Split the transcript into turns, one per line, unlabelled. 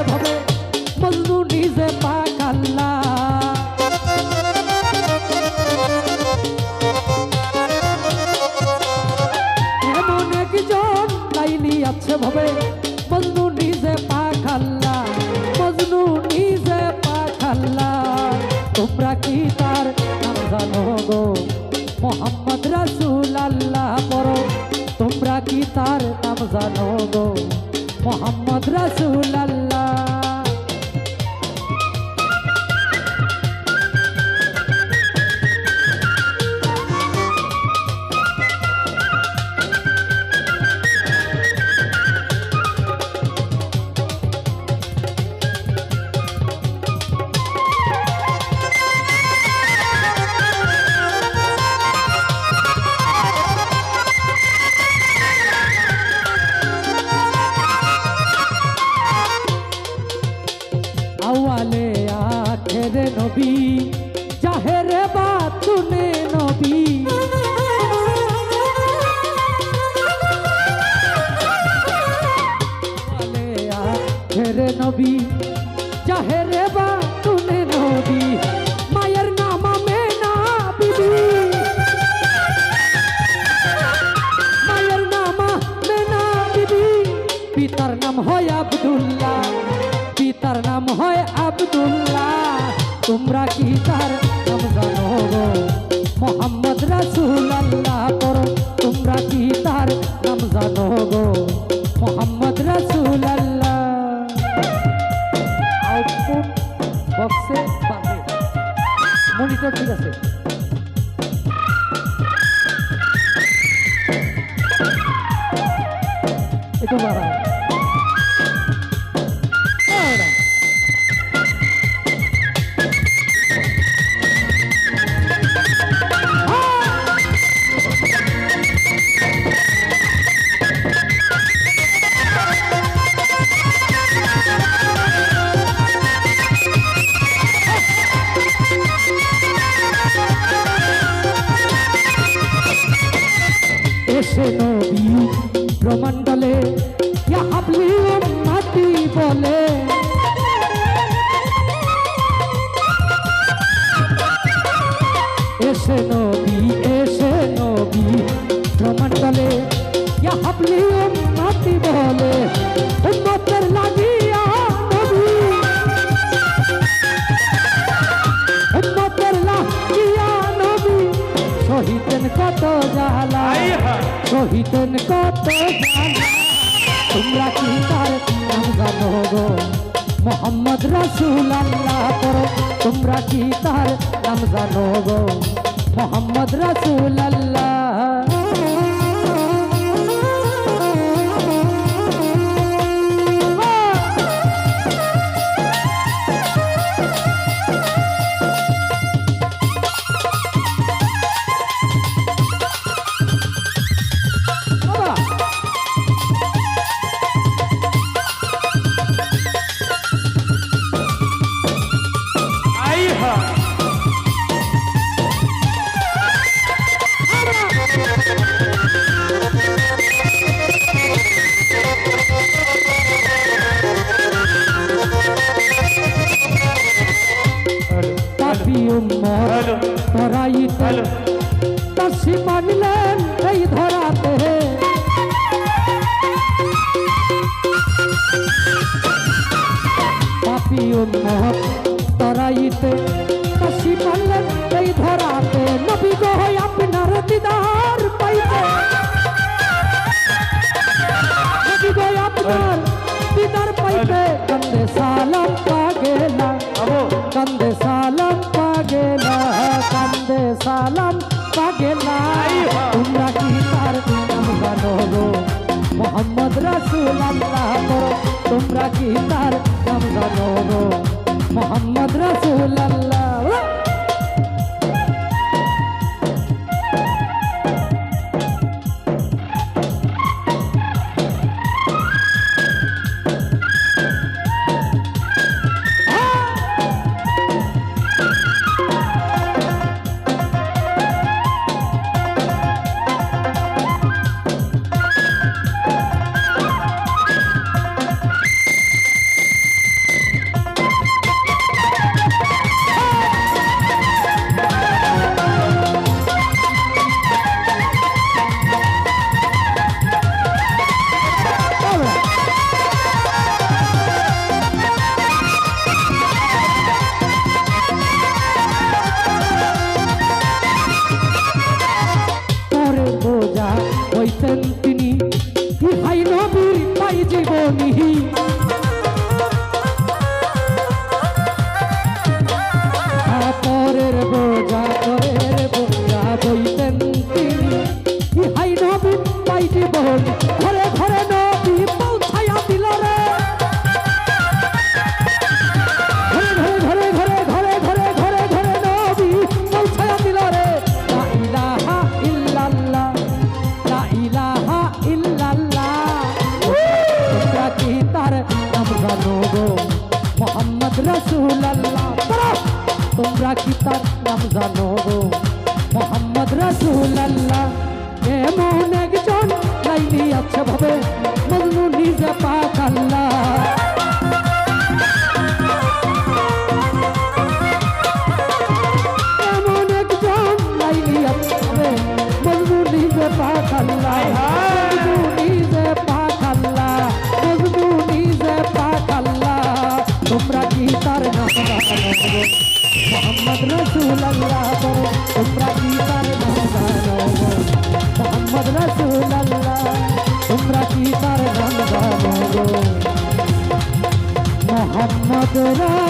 আছে ভাবে মজনু নিজে পাক আল্লাহ এমন একজন লাইলি আছে ভাবে মজনু নিজে পাখাল্লা মজনু নিজে পাখাল্লা তোমরা কি তার নাম জানো গো? মোহাম্মদ রাসুল আল্লাহ পড়ো। তোমরা কি তার নাম জানো গো? মোহাম্মদ রাসুল আল্লাহ আব্দুল্লাহ তোমরা কি তার নাম জানো গো? মোহাম্মদ রাসুল আল্লাহ করো, তোমরা কি তার নাম জানো গো? মোহাম্মদ রাসুল আল্লাহ আউটপুট বক্সে পাবে মনিটর ঠিক আছে। একটু বাড়ায় এসে নবী ব্রহ্মাণ্ডলে হাবলি মাটি বলে। এসে নবী এসে নবী ব্রহ্মাণ্ডলে হাবলি মাটি বলে। উম্মতের লাগিয়া নবী উম্মতের লাগিয়া নবী শহীদেন কত জালা শহীদেন কত জালা তোমরা কি তার নাম জানো গো মোহাম্মদ রাসুল আল্লাহ করো তোমরা কি তার নাম জানো গো মোহাম্মদ রাসুল আল্লাহ ধরাইতে তাসি মানলেন এই ধরাতে পাপি উম্মত ধরাইতে তাসি মানলেন এই ধরাতে নবী গো হয় আপনার দিদার পাইতে নবী গো আপনার দিদার পাইতে কন্দে সালাম পাগেলা কান্দে সালাম পাগেলা কান্দে সালাম পাগেলা। তোমরা কি তার নাম জানো গো? মোহাম্মদ রাসুল আল্লাহ করো। তোমরা কি তার নাম জানো গো? মোহাম্মদ রাসুল তুমি আল্লাহ তোমরা কি তার নাম জানো মোহাম্মদ রসুল আল্লাহ এমন একজন লাইনি আছে ভাবে, মজনু নিজে পাক আল্লাহ। মোহাম্মদ রসুল আল্লাহ বলো তোমরা কি তার নাম জানো? মোহাম্মদ রসুল আল্লাহ তোমরা কি তার নাম জানো মোহাম্মদ রসুল